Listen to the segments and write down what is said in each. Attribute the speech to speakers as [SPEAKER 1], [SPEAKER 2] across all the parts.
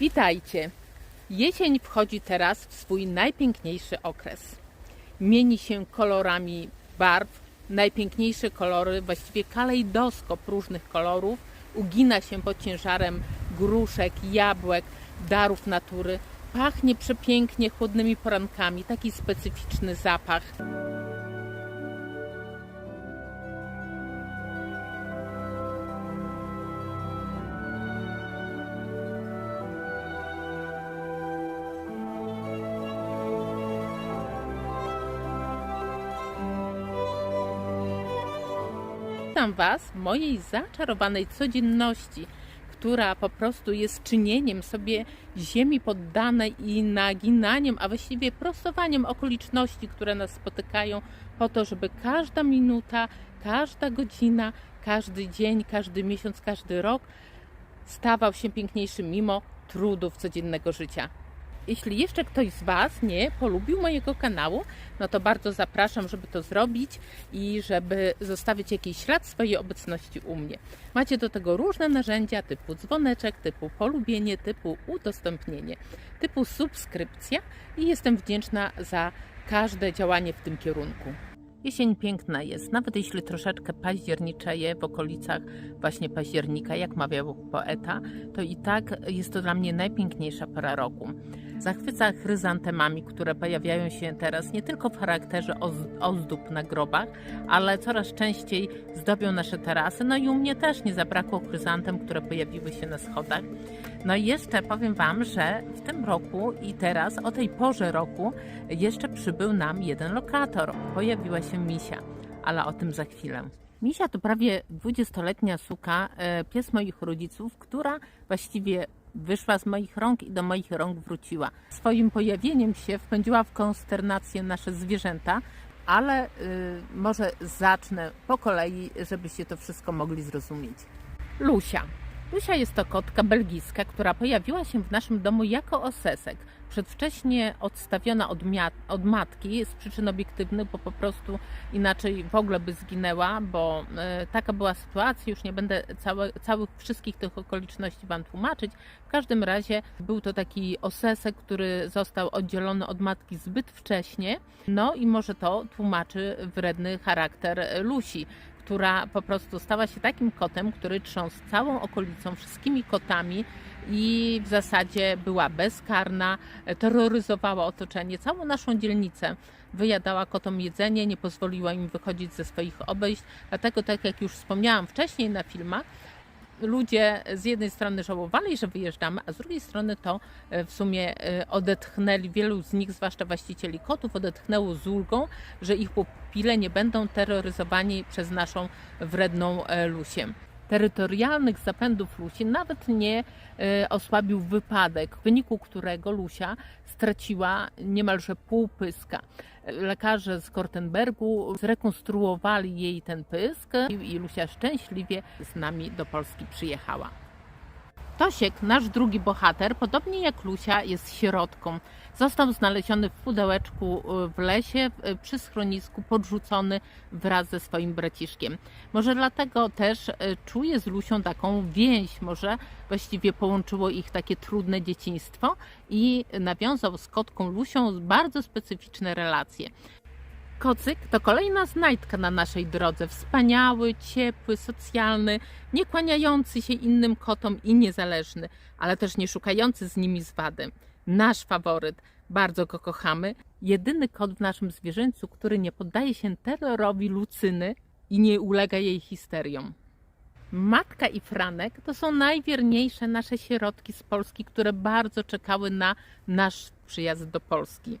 [SPEAKER 1] Witajcie! Jesień wchodzi teraz w swój najpiękniejszy okres. Mieni się kolorami barw, najpiękniejsze kolory, właściwie kalejdoskop różnych kolorów, ugina się pod ciężarem gruszek, jabłek, darów natury. Pachnie przepięknie chłodnymi porankami, taki specyficzny zapach. Witam Was w mojej zaczarowanej codzienności, która po prostu jest czynieniem sobie ziemi poddanej i naginaniem, a właściwie prostowaniem okoliczności, które nas spotykają, po to, żeby każda minuta, każda godzina, każdy dzień, każdy miesiąc, każdy rok stawał się piękniejszy mimo trudów codziennego życia. Jeśli jeszcze ktoś z Was nie polubił mojego kanału, no to bardzo zapraszam, żeby to zrobić i żeby zostawić jakiś ślad swojej obecności u mnie. Macie do tego różne narzędzia typu dzwoneczek, typu polubienie, typu udostępnienie, typu subskrypcja i jestem wdzięczna za każde działanie w tym kierunku. Jesień piękna jest, nawet jeśli troszeczkę październiczeje w okolicach właśnie października, jak mawiał poeta, to i tak jest to dla mnie najpiękniejsza pora roku. Zachwyca chryzantemami, które pojawiają się teraz nie tylko w charakterze oz- ozdób na grobach, ale coraz częściej zdobią nasze tarasy. No i u mnie też nie zabrakło chryzantem, które pojawiły się na schodach. No i jeszcze powiem Wam, że w tym roku i teraz, o tej porze roku, jeszcze przybył nam jeden lokator. Pojawiła się misia, ale o tym za chwilę. Misia to prawie 20-letnia suka, e, pies moich rodziców, która właściwie wyszła z moich rąk i do moich rąk wróciła. Swoim pojawieniem się wpędziła w konsternację nasze zwierzęta, ale y, może zacznę po kolei, żebyście to wszystko mogli zrozumieć. Lusia. Lusia jest to kotka belgijska, która pojawiła się w naszym domu jako osesek. Przedwcześnie odstawiona od, od matki z przyczyn obiektywnych, bo po prostu inaczej w ogóle by zginęła, bo e, taka była sytuacja. Już nie będę całe, całych wszystkich tych okoliczności Wam tłumaczyć. W każdym razie był to taki osesek, który został oddzielony od matki zbyt wcześnie. No i może to tłumaczy wredny charakter Lusi która po prostu stała się takim kotem, który trząsł całą okolicą, wszystkimi kotami i w zasadzie była bezkarna, terroryzowała otoczenie, całą naszą dzielnicę. Wyjadała kotom jedzenie, nie pozwoliła im wychodzić ze swoich obejść. Dlatego, tak jak już wspomniałam wcześniej na filmach, ludzie z jednej strony żałowali, że wyjeżdżamy, a z drugiej strony to e, w sumie e, odetchnęli, wielu z nich, zwłaszcza właścicieli kotów, odetchnęło z ulgą, że ich pupile nie będą terroryzowani przez naszą wredną e, Lusię. Terytorialnych zapędów Lusi nawet nie e, osłabił wypadek, w wyniku którego Lusia straciła niemalże pół pyska. Lekarze z Kortenbergu zrekonstruowali jej ten pysk i i Lusia szczęśliwie z nami do Polski przyjechała. Tosiek, nasz drugi bohater, podobnie jak Lusia, jest sierotką. Został znaleziony w pudełeczku y, w lesie y, przy schronisku, podrzucony wraz ze swoim braciszkiem. Może dlatego też y, czuje z Lusią taką więź, może właściwie połączyło ich takie trudne dzieciństwo i nawiązał z kotką Lusią bardzo specyficzne relacje. Kocyk to kolejna znajdka na naszej drodze. Wspaniały, ciepły, socjalny, nie kłaniający się innym kotom i niezależny, ale też nie szukający z nimi zwady. Nasz faworyt, bardzo go kochamy. Jedyny kot w naszym zwierzęcu, który nie poddaje się terrorowi Lucyny i nie ulega jej histeriom. Matka i Franek to są najwierniejsze nasze sierotki z Polski, które bardzo czekały na nasz przyjazd do Polski.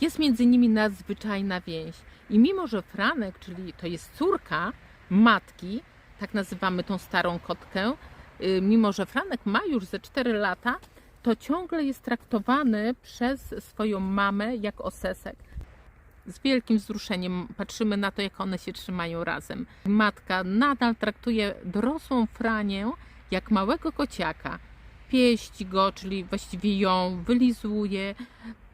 [SPEAKER 1] Jest między nimi nadzwyczajna więź. I mimo, że Franek, czyli to jest córka matki, tak nazywamy tą starą kotkę, y, mimo że Franek ma już ze 4 lata, to ciągle jest traktowany przez swoją mamę jak osesek. Z wielkim wzruszeniem patrzymy na to, jak one się trzymają razem. Matka nadal traktuje dorosłą Franię jak małego kociaka. Pieści go, czyli właściwie ją wylizuje,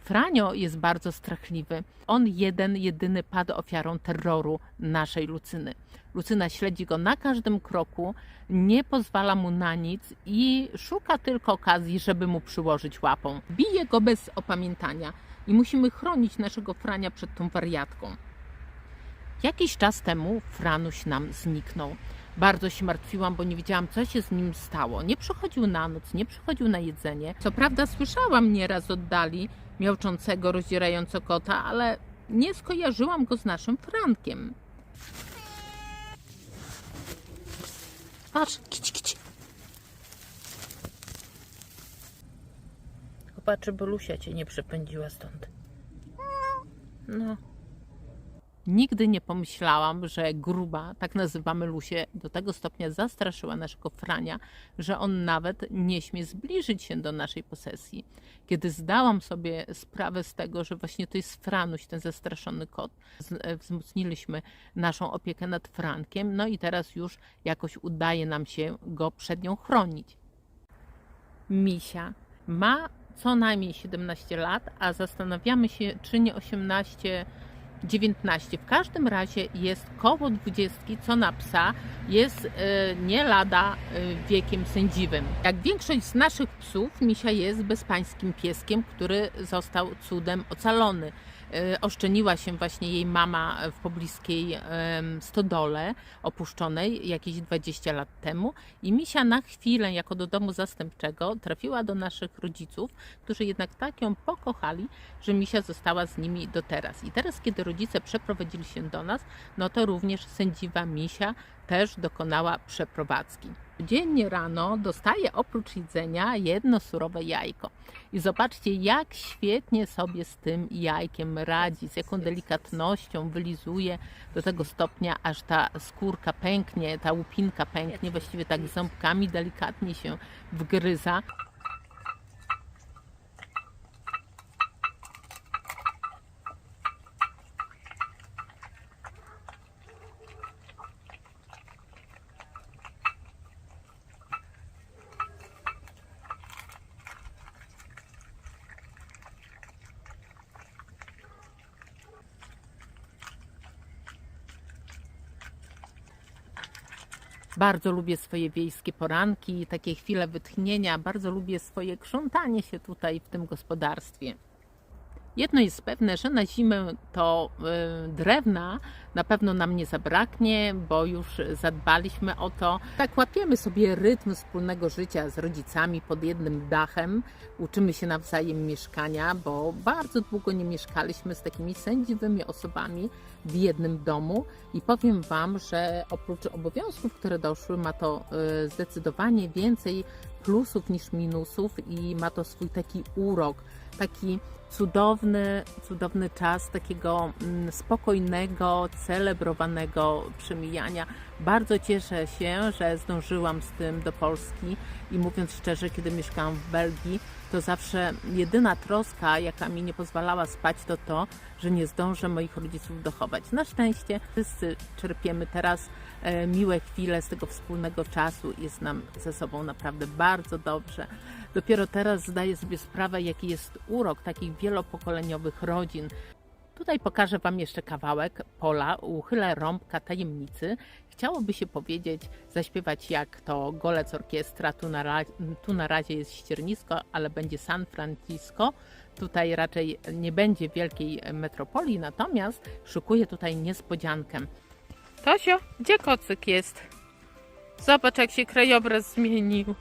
[SPEAKER 1] Franio jest bardzo strachliwy. On jeden, jedyny padł ofiarą terroru naszej Lucyny. Lucyna śledzi go na każdym kroku, nie pozwala mu na nic i szuka tylko okazji, żeby mu przyłożyć łapą. Bije go bez opamiętania i musimy chronić naszego Frania przed tą wariatką. Jakiś czas temu Franuś nam zniknął. Bardzo się martwiłam, bo nie wiedziałam, co się z nim stało. Nie przychodził na noc, nie przychodził na jedzenie. Co prawda słyszałam nieraz od dali miauczącego, rozdzierającego kota, ale nie skojarzyłam go z naszym Frankiem. Patrz, kici, kici. Popatrzę, bo Lusia cię nie przepędziła stąd. No. Nigdy nie pomyślałam, że gruba, tak nazywamy Lusię, do tego stopnia zastraszyła naszego Frania, że on nawet nie śmie zbliżyć się do naszej posesji. Kiedy zdałam sobie sprawę z tego, że właśnie to jest Franuś, ten zastraszony kot, wzmocniliśmy naszą opiekę nad Frankiem, no i teraz już jakoś udaje nam się go przed nią chronić. Misia ma co najmniej 17 lat, a zastanawiamy się, czy nie 18, 19. W każdym razie jest koło 20, co na psa jest e, nie lada e, wiekiem sędziwym. Jak większość z naszych psów, Misia jest bezpańskim pieskiem, który został cudem ocalony. E, Oszczeniła się właśnie jej mama w pobliskiej stodole opuszczonej jakieś 20 lat temu i Misia na chwilę jako do domu zastępczego trafiła do naszych rodziców, którzy jednak tak ją pokochali, że Misia została z nimi do teraz. I teraz, kiedy rodzice przeprowadzili się do nas, no to również sędziwa Misia też dokonała przeprowadzki. Dziennie rano dostaje oprócz jedzenia jedno surowe jajko. I zobaczcie, jak świetnie sobie z tym jajkiem radzi, z jaką delikatnością wylizuje do tego stopnia, aż ta skórka pęknie, ta łupinka pęknie, właściwie tak ząbkami delikatnie się wgryza. Bardzo lubię swoje wiejskie poranki, takie chwile wytchnienia, bardzo lubię swoje krzątanie się tutaj w tym gospodarstwie. Jedno jest pewne, że na zimę to y, drewna na pewno nam nie zabraknie, bo już zadbaliśmy o to. Tak łapiemy sobie rytm wspólnego życia z rodzicami pod jednym dachem. Uczymy się nawzajem mieszkania, bo bardzo długo nie mieszkaliśmy z takimi sędziwymi osobami w jednym domu. I powiem Wam, że oprócz obowiązków, które doszły, ma to y, zdecydowanie więcej plusów niż minusów i ma to swój taki urok, taki cudowny, cudowny czas takiego mm, spokojnego, celebrowanego przemijania. Bardzo cieszę się, że zdążyłam z tym do Polski i mówiąc szczerze, kiedy mieszkałam w Belgii, to zawsze jedyna troska, jaka mi nie pozwalała spać, to to, że nie zdążę moich rodziców dochować. Na szczęście wszyscy czerpiemy teraz e, miłe chwile z tego wspólnego czasu. Jest nam ze sobą naprawdę bardzo dobrze. Dopiero teraz zdaję sobie sprawę, jaki jest urok takich wielopokoleniowych rodzin. Tutaj pokażę Wam jeszcze kawałek pola, uchylę rąbka tajemnicy. Chciałoby się powiedzieć, zaśpiewać jak to Golec Orkiestra, tu na, tu na razie jest ściernisko, ale będzie San Francisco. Tutaj raczej nie będzie wielkiej metropolii, natomiast szykuję tutaj niespodziankę. Tosio, gdzie kocyk jest? Zobacz, jak się krajobraz zmienił.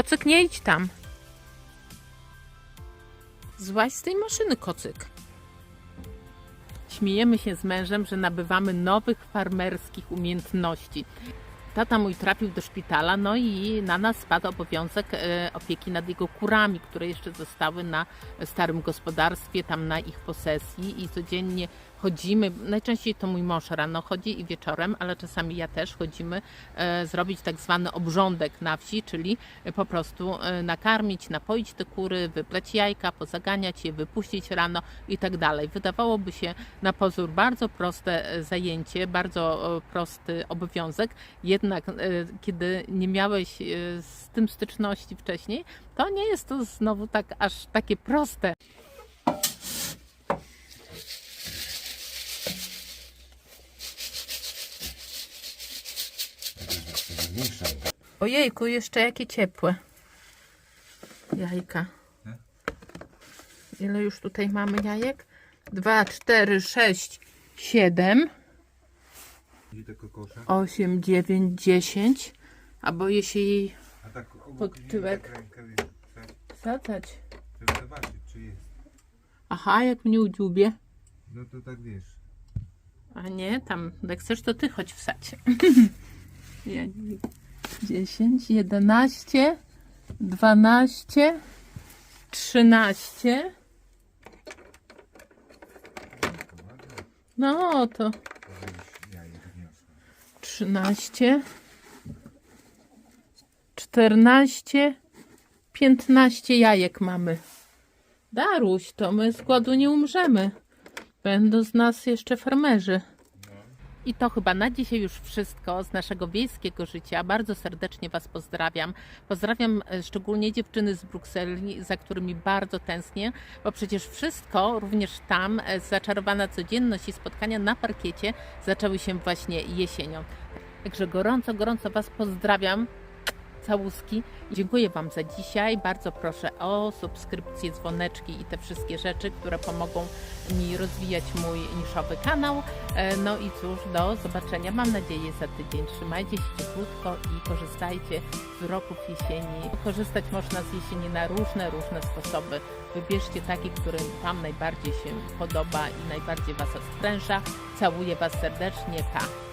[SPEAKER 1] Kocyk, nie idź tam. Złaź z tej maszyny, kocyk. Śmiejemy się z mężem, że nabywamy nowych farmerskich umiejętności. Tata mój trafił do szpitala, no i na nas spadł obowiązek e, opieki nad jego kurami, które jeszcze zostały na starym gospodarstwie, tam na ich posesji i codziennie chodzimy, najczęściej to mój mąż rano chodzi i wieczorem, ale czasami ja też chodzimy e, zrobić tak zwany obrządek na wsi, czyli e, po prostu e, nakarmić, napoić te kury, wypleć jajka, pozaganiać je, wypuścić rano i tak dalej. Wydawałoby się na pozór bardzo proste zajęcie, bardzo prosty obowiązek, jednak kiedy nie miałeś z tym styczności wcześniej, to nie jest to znowu tak aż takie proste. Ojejku, jeszcze jakie ciepłe jajka. Ile już tutaj mamy jajek? Dwa, cztery, sześć, siedem,
[SPEAKER 2] Gdzie te kokosze?
[SPEAKER 1] osiem, dziewięć, dziesięć. A boję się jej
[SPEAKER 2] A tak
[SPEAKER 1] Pod tyłek.
[SPEAKER 2] tak wstać,
[SPEAKER 1] wsadzać.
[SPEAKER 2] żeby zobaczyć, czy jest.
[SPEAKER 1] Aha, jak mnie udziubie.
[SPEAKER 2] No to tak wiesz.
[SPEAKER 1] A nie, tam, jak chcesz, to ty chodź wsać. Ja nie- 10, 11, 12, 13. No to
[SPEAKER 2] Żebyś jajek wniosła.
[SPEAKER 1] 13, 14, 15 jajek mamy. Daruś, to my z głodu nie umrzemy. Będą z nas jeszcze farmerzy. I to chyba na dzisiaj już wszystko z naszego wiejskiego życia. Bardzo serdecznie Was pozdrawiam. Pozdrawiam e, szczególnie dziewczyny z Brukseli, za którymi bardzo tęsknię, bo przecież wszystko, również tam, e, zaczarowana codzienność i spotkania na parkiecie zaczęły się właśnie jesienią. Także gorąco, gorąco Was pozdrawiam. Całuski. Dziękuję Wam za dzisiaj. Bardzo proszę o subskrypcję, dzwoneczki i te wszystkie rzeczy, które pomogą mi rozwijać mój niszowy kanał. E, No i cóż, do zobaczenia. Mam nadzieję za tydzień. Trzymajcie się cieplutko i korzystajcie z uroków jesieni. Korzystać można z jesieni na różne, różne sposoby. Wybierzcie taki, który Wam najbardziej się podoba i najbardziej Was odpręża. Całuję Was serdecznie. Pa!